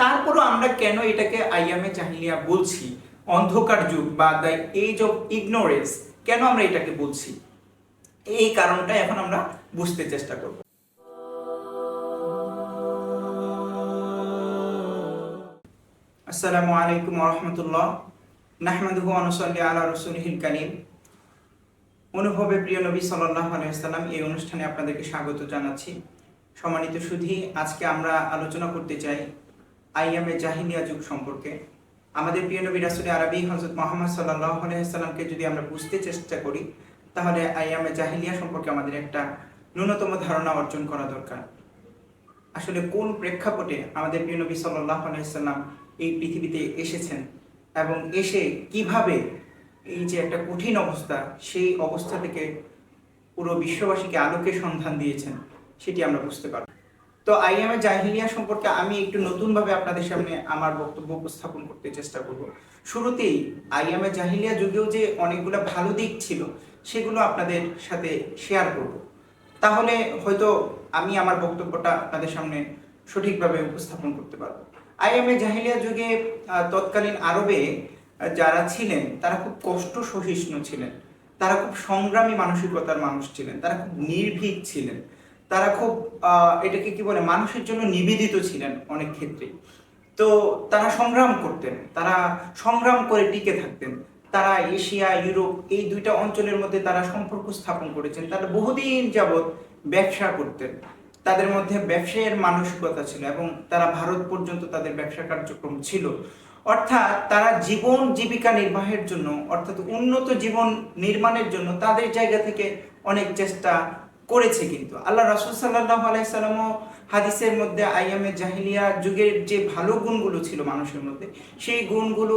তারপরও আমরা কেন এটাকে আইয়ামে জাহিলিয়া বলছি? অন্ধকার যুগ বা দ্য এজ অফ ইগনোরেন্স কেন আমরা এটাকে বলছি? এই কারণটা এখন আমরা বুঝতে চেষ্টা করব। আসসালামু আলাইকুম রহমতুল্লাহ। নাহমাদুহু আনুসাল্লি আলা রসুলহিল কারিম। অনুভবে প্রিয় নবী সাল্লাহ আলাইসাল্লাম এই অনুষ্ঠানে আপনাদেরকে স্বাগত জানাচ্ছি। সম্মানিত সুধী, আজকে আমরা আলোচনা করতে চাই আইয়ামে জাহিনিয়া যুগ সম্পর্কে। আমাদের প্রিয় নবী রাসুল আরবি হজরত মোহাম্মদ সাল্লাহ আলাইসাল্লামকে যদি আমরা বুঝতে চেষ্টা করি, তাহলে আইয়ামে জাহিলিয়া সম্পর্কে আমাদের একটা ন্যূনতম ধারণা অর্জন করা দরকার। আসলে কোন প্রেক্ষাপটে আমাদের প্রিয় নবী সাল্লাহ আলাইসাল্লাম এই পৃথিবীতে এসেছেন এবং এসে কীভাবে এই যে একটা কঠিন অবস্থা, সেই অবস্থা থেকে পুরো বিশ্ববাসীকে আলোকে সন্ধান দিয়েছেন, সেটি আমরা বুঝতে পারব। তো আইএমএ জাহিলিয়া সম্পর্কে আমি একটু নতুনভাবে আপনাদের সামনে আমার বক্তব্য উপস্থাপন করতে চেষ্টা করব। শুরুতেই আইএমএ জাহিলিয়া যুগেও যে অনেকগুলো ভালো দিক ছিল, সেগুলো আপনাদের সাথে শেয়ার করব। তাহলে হয়তো আমি আমার বক্তব্যটা আপনাদের সামনে সঠিকভাবে উপস্থাপন করতে পারব। আইএমএ জাহিলিয়া যুগে তৎকালীন আরবে যারা ছিলেন, তারা খুব কষ্ট সহিষ্ণু ছিলেন। তারা খুব সংগ্রামী মানসিকতার মানুষ ছিলেন। তারা খুব নির্ভীক ছিলেন। তারা খুব এটাকে কি বলে, মানুষের জন্য নিবেদিত ছিলেন অনেক ক্ষেত্রে। তো তারা সংগ্রাম করতেন, তারা সংগ্রাম করে টিকে থাকতেন। তারা এশিয়া, ইউরোপ, এই দুইটা অঞ্চলের মধ্যে তারা সম্পর্ক স্থাপন করেছেন। তারা বহুদিন যাবৎ ব্যবসা করতেন। তাদের মধ্যে ব্যবসায়ের মানসিকতা ছিল এবং তারা ভারত পর্যন্ত তাদের ব্যবসা কার্যক্রম ছিল। অর্থাৎ তারা জীবন জীবিকা নির্বাহের জন্য, অর্থাৎ উন্নত জীবন নির্মাণের জন্য তাদের জায়গা থেকে অনেক চেষ্টা করেছে কিন্তু। আল্লাহ রাসুল সাল্লাহ আলাইসাল্লামও হাদিসের মধ্যে আইয়ামে জাহিলিয়া যুগের যে ভালো গুণগুলো ছিল মানুষের মধ্যে, সেই গুণগুলো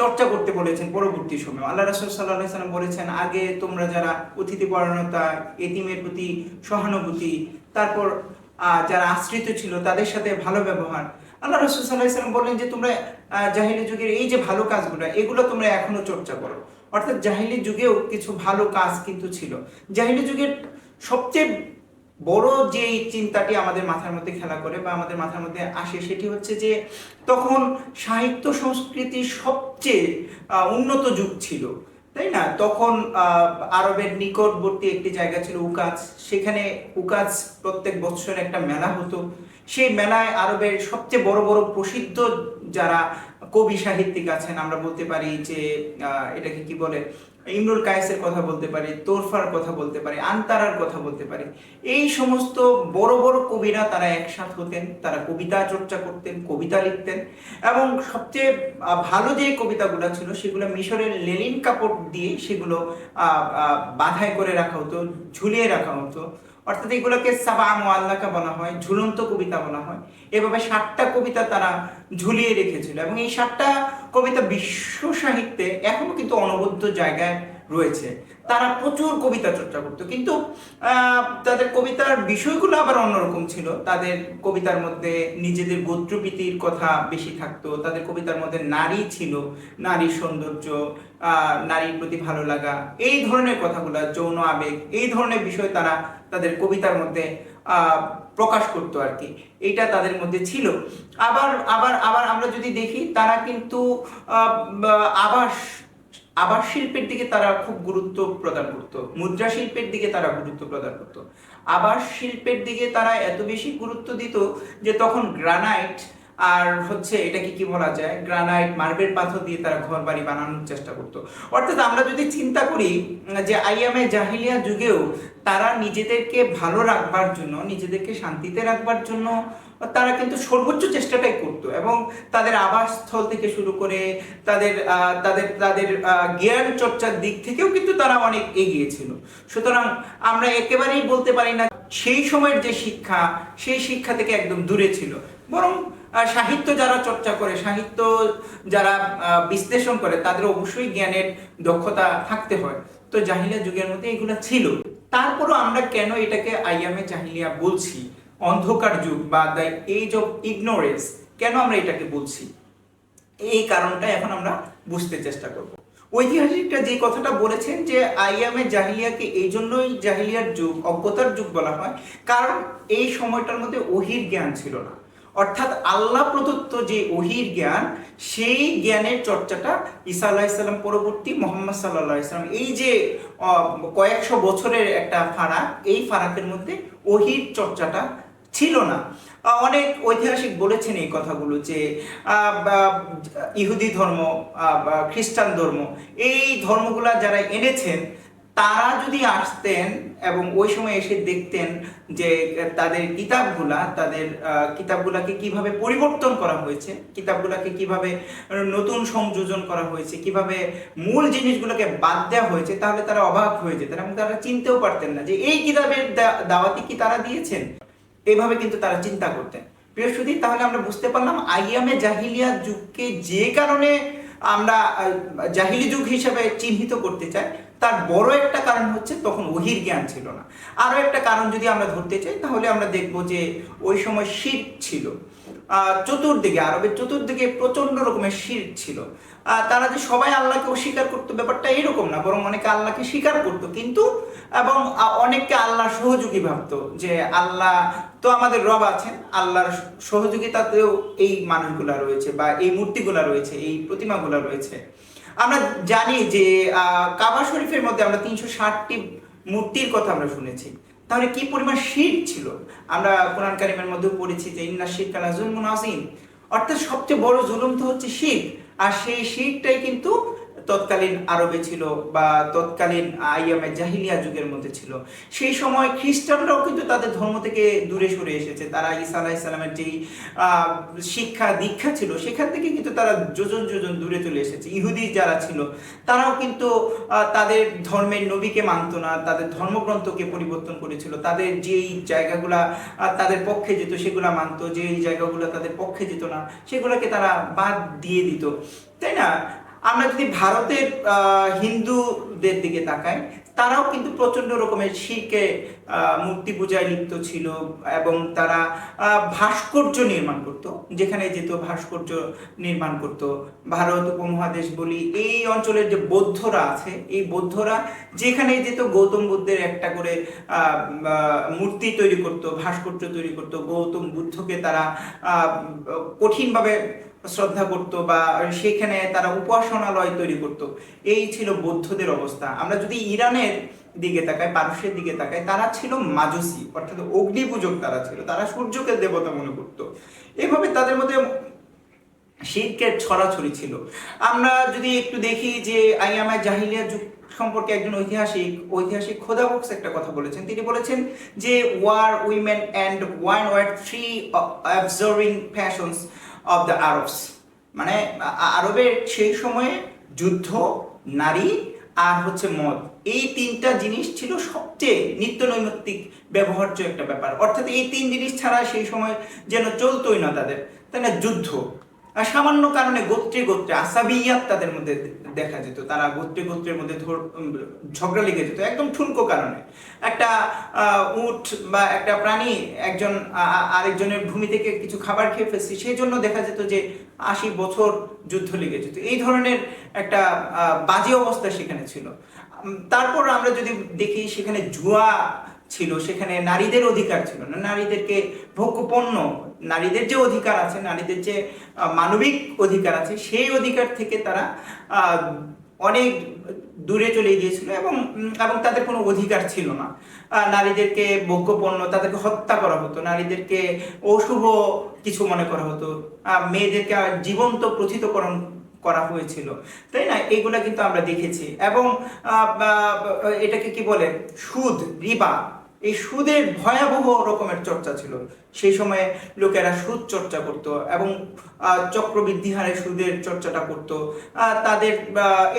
চর্চা করতে বলেছেন পরবর্তী সময়। আল্লাহ রাসুল সাল্লাহ সাল্লাম বলেছেন, আগে তোমরা যারা অতিথি পরায়ণতা, এতিমের প্রতি সহানুভূতি, তারপর যারা আশ্রিত ছিল, তাদের সাথে ভালো ব্যবহার। আল্লাহ রসুল সাল্লাহ সাল্লাম বললেন যে, তোমরা জাহিলি যুগের এই যে ভালো কাজগুলো, এগুলো তোমরা এখনও চর্চা করো। অর্থাৎ জাহিলি যুগেও কিছু ভালো কাজ কিন্তু ছিল। জাহিলি যুগের সবচেয়ে বড় যে চিন্তাটি আমাদের মাথার মধ্যে খেলা করে বা আমাদের মাথার মধ্যে আসে সেটি হচ্ছে যে তখন সাহিত্য সংস্কৃতি সবচেয়ে উন্নত যুগ ছিল, তাই না? তখন আরবের নিকটবর্তী একটি জায়গা ছিল উকাজ। সেখানে উকাজ প্রত্যেক বছর একটা মেলা হতো। সেই মেলায় আরবের সবচেয়ে বড় বড় প্রসিদ্ধ যারা কবি সাহিত্যিক আছেন, আমরা বলতে পারি যে এটাকে কি বলে? ইমরুল কায়েসের কথা বলতে পারি, তোরফার কথা বলতে পারি, আন্তারার কথা বলতে পারি। এই সমস্ত বড় বড় কবিরা তারা একসাথ হতেন, তারা কবিতা চর্চা করতেন, কবিতা লিখতেন এবং সবচেয়ে ভালো যে কবিতাগুলো ছিল সেগুলো মিশরের লেলিন কাপড় দিয়ে সেগুলো বাধাই করে রাখা হতো, ঝুলিয়ে রাখা হতো। অর্থাৎ এগুলোকে সাবা মোয়াল্লাকা বলা হয়, ঝুলন্ত কবিতা বলা হয়। এভাবে সাতটা কবিতা তারা ঝুলিয়ে রেখেছিল এবং এই সাতটা কবিতা বিশ্ব সাহিত্যে এখনও কিন্তু অনবদ্য জায়গায় রয়েছে। তারা প্রচুর কবিতা চর্চা করতো। কিন্তু তাদের কবিতার বিষয়গুলো আবার অন্যরকম ছিল। তাদের কবিতার মধ্যে নিজেদের গোত্রপ্রীতির কথা বেশি থাকতো। তাদের কবিতার মধ্যে নারী ছিল, নারীর সৌন্দর্য নারীর প্রতি ভালো লাগা, এই ধরনের কথাগুলো, যৌন আবেগ, এই ধরনের বিষয় তারা তাদের কবিতার মধ্যে প্রকাশ করতো আর কি এইটা তাদের মধ্যে ছিল। আবার আবার আবার আমরা যদি দেখি, তারা কিন্তু আবাস আবাস শিল্পের দিকে তারা খুব গুরুত্ব প্রদান করত। মুদ্রা শিল্পের দিকে তারা গুরুত্ব প্রদান করত। আবার শিল্পের দিকে তারা এত বেশি গুরুত্ব দিত যে তখন গ্রানাইট আর হচ্ছে এটাকে কি বলা যায়? গ্রানাইট, মার্বেল পাথর দিয়ে তারা ঘর বাড়ি বানানোর চেষ্টা করত। অর্থাৎ আমরা যদি চিন্তা করি যে আইএমএ জাহিলিয়া যুগেও তারা নিজেদেরকে ভালো রাখবার জন্য, নিজেদেরকে শান্তিতে রাখবার জন্য তারা কিন্তু সর্বোচ্চ চেষ্টাটাই করতো এবং তাদের আবাসস্থল থেকে শুরু করে তাদের তাদের তাদের জ্ঞান চর্চার দিক থেকেও কিন্তু তারা অনেক এগিয়ে ছিল। সুতরাং আমরা একেবারেই বলতে পারি না সেই সময়ের যে শিক্ষা, সেই শিক্ষা থেকে একদম দূরে ছিল। বরং সাহিত্য যারা চর্চা করে, সাহিত্য যারা বিশ্লেষণ করে, তাদের অবশ্যই জ্ঞানের দক্ষতা থাকতে হয়। তো জাহিলিয়া যুগের মধ্যে এগুলো ছিল। তারপরও আমরা কেন এটাকে আইয়ামে জাহিলিয়া বলছি? অন্ধকার যুগ বা দ্য এজ অফ ইগনোরেন্স কেন আমরা এটাকে বলছি? এই কারণটা এখন আমরা বুঝতে চেষ্টা করব। ঐতিহাসিকটা যে কথাটা বলেছেন যে আইয়ামে জাহিলিয়াকে এই জন্যই জাহিলিয়ার যুগ, অজ্ঞতার যুগ বলা হয়, কারণ এই সময়টার মধ্যে ওহির জ্ঞান ছিল না। অর্থাৎ আল্লাহ প্রদত্ত যে ওহির জ্ঞান, সেই জ্ঞানের চর্চাটা ঈসা আলাহিসাল্লাম পরবর্তী মোহাম্মদ সাল্লাহ ইসলাম এই যে কয়েকশো বছরের একটা ফারাক, এই ফারাকের মধ্যে ওহির চর্চাটা ছিল না। অনেক ঐতিহাসিক বলেছেন এই কথাগুলো যে ইহুদি ধর্ম বা, খ্রিস্টান ধর্ম, এই ধর্মগুলা যারা এনেছেন, তারা যদি আসতেন এবং ওই সময় এসে দেখতেন যে, তাদের কিতাবগুলা, তাদের কিতাবগুলাকে কীভাবে পরিবর্তন করা হয়েছে, কিতাবগুলাকে কীভাবে নতুন সংযোজন করা হয়েছে, কীভাবে মূল জিনিসগুলোকে বাদ দেওয়া হয়েছে, তাহলে তারা অবাক হয়ে যেতেন এবং তারা চিনতেও পারতেন না যে এই কিতাবের দাওয়াতি কি তারা দিয়েছেন? এভাবে কিন্তু তারা চিন্তা করতেন। প্রিয় সুদী তাহলে আমরা বুঝতে পারলাম আইয়ামে জাহিলিয়া যুগকে যে কারণে আমরা জাহিলি যুগ হিসেবে চিহ্নিত করতে চাই, তার বড় একটা কারণ হচ্ছে তখন ওহির জ্ঞান ছিল না। আরও একটা কারণ যদি আমরা ধরতে চাই, তাহলে আমরা দেখব যে ওই সময় শীত ছিল। চতুর্দিকে, আরবের চতুর্দিকে প্রচণ্ড রকমের শির ছিল। তারা যে সবাই আল্লাহকে অস্বীকার করতো, ব্যাপারটা এরকম না, বরং অনেকে আল্লাহকে স্বীকার করতো। কিন্তু, এবং অনেককে আল্লাহ সহযোগী ভাবতো যে আল্লাহ তো আমাদের রব আছেন, আল্লাহর সহযোগিতাতেও এই মানুষগুলা রয়েছে বা এই মূর্তিগুলা রয়েছে, এই প্রতিমাগুলা রয়েছে। আমরা জানি যে কাবা শরীফের মধ্যে আমরা তিনশো ষাটটি মূর্তির কথা আমরা শুনেছি। তাহলে কি পরিমাণ শির ছিল? আমরা কোরআন কারিমের মধ্যেও পড়েছি যে, ইন্না শির কালা জুলমুন অর্থাৎ সবচেয়ে বড় জুলুম তো হচ্ছে শির। আর সেই শিরটাই কিন্তু তৎকালীন আরবে ছিল বা তৎকালীন আইয়ামে জাহিলিয়া যুগের মধ্যে ছিল। সেই সময় খ্রিস্টানরাও কিন্তু তাদের ধর্ম থেকে দূরে সরে এসেছে। তারা ঈসা আলাহ ইসলামের যেই শিক্ষা দীক্ষা ছিল, সেখান থেকে কিন্তু তারা যোজন যোজন দূরে চলে এসেছে। ইহুদি যারা ছিল, তারাও কিন্তু তাদের ধর্মের নবীকে মানতো না, তাদের ধর্মগ্রন্থকে পরিবর্তন করেছিল। তাদের যেই জায়গাগুলা তাদের পক্ষে যেত, সেগুলা মানতো। যেই জায়গাগুলো তাদের পক্ষে যেত না, সেগুলোকে তারা বাদ দিয়ে দিত। তাই না? আমরা যদি ভারতের হিন্দুদের দিকে তাকাই তারাও কিন্তু প্রচণ্ড রকমের আহ, মূর্তি পূজায় লিপ্ত ছিল এবং তারা ভাস্কর্য নির্মাণ করত যেখানে যেত ভাস্কর্য নির্মাণ করত। ভারত উপমহাদেশ বলি এই অঞ্চলের যে বৌদ্ধরা আছে এই বৌদ্ধরা যেখানে যেত গৌতম বুদ্ধের একটা করে মূর্তি তৈরি করত ভাস্কর্য তৈরি করত। গৌতম বুদ্ধকে তারা কঠিনভাবে শ্রদ্ধা করত বা সেখানে তারা উপাসনালয় তৈরি করত। এই ছিল বৌদ্ধদের অবস্থা। আমরা যদি ইরানের দিকে তাকাই, পারস্যের দিকে তাকাই, তারা ছিল মাজুসি, অর্থাৎ অগ্নি পূজক তারা ছিল। তারা সূর্যকে দেবতা মনে করত। এভাবে তাদের মধ্যে শিল্পের ছড়াছড়ি ছিল। আমরা যদি একটু দেখি যে আইয়ামা জাহিলিয়া যুগ সম্পর্কে একজন ঐতিহাসিক ঐতিহাসিক খোদাবক্স একটা কথা বলেছেন। তিনি বলেছেন যে war women and one war three observing fashions of the Arabs মানে আরবের সেই সময়ে যুদ্ধ, নারী আর হচ্ছে মদ। এই তিনটা জিনিস ছিল সবচেয়ে নিত্য নৈমিত্তিক ব্যবহার্য একটা ব্যাপার। অর্থাৎ এই তিন জিনিস ছাড়া সেই সময় যেন চলতোই না তাদের। তাই না? যুদ্ধ। সামান্য কারণে গোত্রে গোত্রে আসাবিয়াত তাদের মধ্যে দেখা যেত। তারা গোত্রে গোত্রের মধ্যে ঝগড়া লেগে যেত। একদম ঠুনকো কারণে। একটা উট বা একটা প্রাণী একজন আরেকজনের ভূমি থেকে কিছু খাবার খেয়ে ফেলছে সেই জন্য দেখা যেত যে আশি বছর যুদ্ধ লেগে যেত। এই ধরনের একটা বাজে অবস্থা সেখানে ছিল। তারপর আমরা যদি দেখি সেখানে জুয়া ছিল, সেখানে নারীদের অধিকার ছিল না। নারীদেরকে ভোগ্যপণ্য নারীদের যে অধিকার আছে, নারীদের যে মানবিক অধিকার আছে, সেই অধিকার থেকে তারা অনেক দূরে চলে গিয়েছিল এবং এবং তাদের কোনো অধিকার ছিল না। নারীদেরকে ভোগ্যপণ্য, তাদেরকে হত্যা করা হতো, নারীদেরকে অশুভ কিছু মনে করা হতো মেয়েদেরকে জীবন্ত প্রথিতকরণ করা হয়েছিল, তাই না? এগুলা কিন্তু আমরা দেখেছি এবং এটাকে কি বলে? সুদ, রিবা। এই সুদের ভয়াবহ রকমের চর্চা ছিল। সেই সময়ে লোকেরা সুদ চর্চা করত এবং চক্রবৃদ্ধি হারে সুদের চর্চাটা করত। তাদের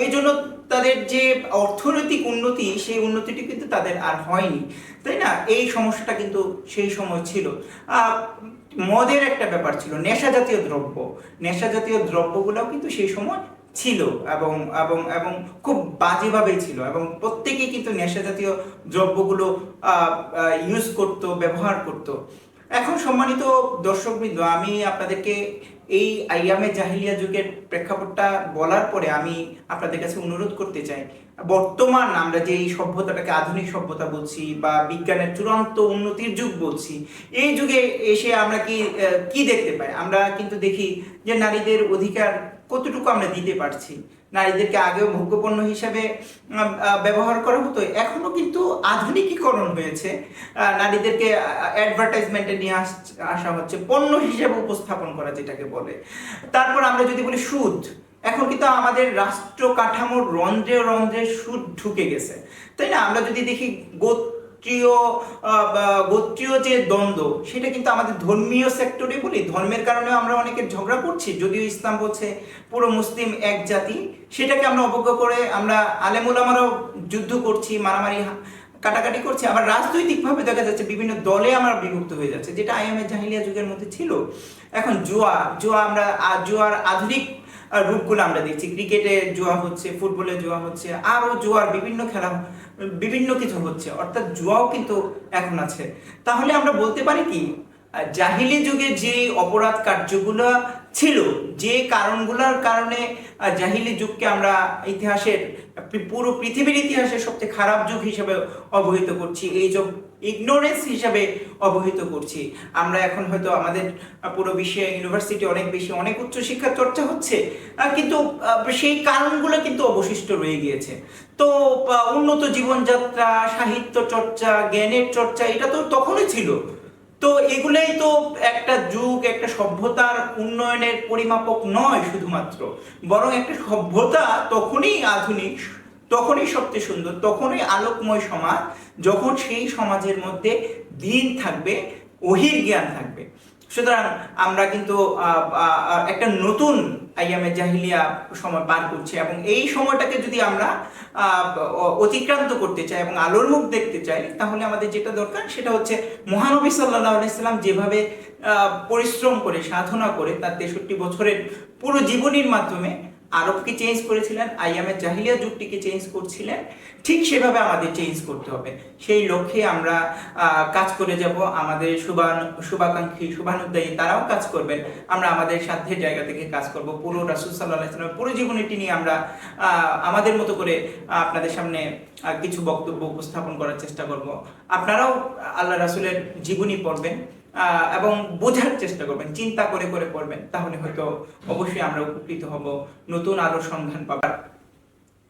এই জন্য তাদের যে অর্থনৈতিক উন্নতি, সেই উন্নতিটি কিন্তু তাদের আর হয়নি। তাই না? এই সমস্যাটা কিন্তু সেই সময় ছিল। মদের একটা ব্যাপার ছিল, নেশা জাতীয় দ্রব্য। নেশা জাতীয় দ্রব্যগুলোও কিন্তু সেই সময় ছিল এবং এবং এবং খুব বাজেভাবেই ছিল এবং প্রত্যেকেই কিন্তু নেশা জাতীয় দ্রব্যগুলো ইউজ করতো, ব্যবহার করত। এখন সম্মানিত দর্শকবৃন্দ, আমি আপনাদেরকে এই আইয়ামে জাহিলিয়া যুগের প্রেক্ষাপটটা বলার পরে আমি আপনাদের কাছে অনুরোধ করতে চাই। বর্তমান আমরা যে এই সভ্যতাটাকে আধুনিক সভ্যতা বলছি বা বিজ্ঞানের চূড়ান্ত উন্নতির যুগ বলছি, এই যুগে এসে আমরা কি কি দেখতে পাই? আমরা কিন্তু দেখি যে নারীদের অধিকার কতটুকু আমরা দিতে পারছি? নারীদেরকে আগেও ভোগ্যপণ্য হিসাবে ব্যবহার করা হতো, এখনও কিন্তু আধুনিকীকরণ হয়েছে। নারীদেরকে অ্যাডভার্টাইজমেন্টে নিয়ে আস- আসা হচ্ছে, পণ্য হিসেবে উপস্থাপন করা যেটাকে বলে। তারপর আমরা যদি বলি সুদ, এখন কিন্তু আমাদের রাষ্ট্র কাঠামোর রন্ধ্রে রন্ধ্রে সুদ ঢুকে গেছে। তাই না? আমরা যদি দেখি গোত্রীয় গোত্রীয় যে দ্বন্দ্ব, সেটা কিন্তু আমাদের ধর্মীয় সেক্টরে বলি। ধর্মের কারণে আমরা অনেকে ঝগড়া করছি, যদিও ইসলাম বলছে পুরো মুসলিম এক জাতি। সেটাকে আমরা অবজ্ঞা করে আমরা আলেমুলামারাও যুদ্ধ করছি, মারামারি কাটাকাটি করছে। আবার রাজনৈতিকভাবে দেখা যাচ্ছে বিভিন্ন দলে আমরা বিভক্ত হয়ে যাচ্ছে, যেটা আইএমএ জাহিলিয়া যুগের মধ্যে ছিল। এখন জুয়া জুয়া আমরা জুয়ার আধুনিক রূপগুলো আমরা দেখছি। ক্রিকেটে জুয়া হচ্ছে, ফুটবলে জুয়া হচ্ছে, আরও জুয়ার বিভিন্ন খেলা, বিভিন্ন কিছু হচ্ছে। অর্থাৎ জুয়াও কিন্তু এখন আছে। তাহলে আমরা বলতে পারি কি জাহিলি যুগে যে অপরাধ কার্যগুলো ছিল, যে কারণগুলোর কারণে জাহিলি যুগকে আমরা ইতিহাসের, পুরো পৃথিবীর ইতিহাসের সবচেয়ে খারাপ যুগ হিসেবে অবহিত করছি। এই যুগ ইগনোরেন্স হিসাবে অবহিত করছি। আমরা এখন হয়তো আমাদের পুরো বিশ্বে ইউনিভার্সিটি অনেক বেশি, অনেক উচ্চ শিক্ষা চর্চা হচ্ছে কিন্তু সেই কারণগুলো কিন্তু অবশিষ্ট রয়ে গিয়েছে। তো উন্নত জীবনযাত্রা, সাহিত্য চর্চা, জ্ঞানের চর্চা, এটা তো তখনই ছিল। তো এগুলাই তো একটা যুগ, একটা সভ্যতার উন্নয়নের পরিমাপক নয় শুধুমাত্র। বরং একটা সভ্যতা তখনই আধুনিক তখনই সবচেয়ে সুন্দর, তখনই আলোকময় সমাজ, যখন সেই সমাজের মধ্যে দিন থাকবে, অহির জ্ঞান থাকবে। সুতরাং আমরা কিন্তু একটা নতুন আইয়ামে জাহিলিয়া সময় পার করছি এবং এই সময়টাকে যদি আমরা অতিক্রান্ত করতে চাই এবং আলোর মুখ দেখতে চাই, তাহলে আমাদের যেটা দরকার সেটা হচ্ছে মহানবী সাল্লাহ আলাইসাল্লাম যেভাবে পরিশ্রম করে, সাধনা করে তার তেষট্টি বছরের পুরো জীবনীর মাধ্যমে আরবকে চেঞ্জ করেছিলেন, আইয়ামের জাহিলিয়া যুগটিকে চেঞ্জ করছিলেন, ঠিক সেভাবে আমাদের চেঞ্জ করতে হবে। সেই লক্ষ্যে আমরা কাজ করে যাব। আমাদের শুভান শুভাকাঙ্ক্ষী শুভানুদ্দায়ী তারাও কাজ করবেন। আমরা আমাদের সাধ্যের জায়গা থেকে কাজ করব। পুরো রাসুল সাল্লাহ ইসলামের পুরো জীবনীটি নিয়ে আমরা আমাদের মতো করে আপনাদের সামনে কিছু বক্তব্য উপস্থাপন করার চেষ্টা করব। আপনারাও আল্লাহ রাসুলের জীবনী পড়বেন। এবং বোঝার চেষ্টা করবেন, চিন্তা করে করে পড়বেন তাহলে হয়তো অবশ্যই আমরা উপকৃত হব, নতুন আলো সন্ধান পাবার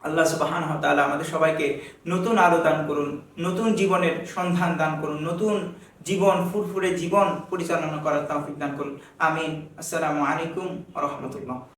আল্লাহ সুবাহান তাআলা আমাদের সবাইকে নতুন আলো দান করুন, নতুন জীবনের সন্ধান দান করুন, নতুন জীবন, ফুরফুরে জীবন পরিচালনা করার তৌফিক দান করুন। আমিন। আসসালামু আলাইকুম রহমতুল্লাহ।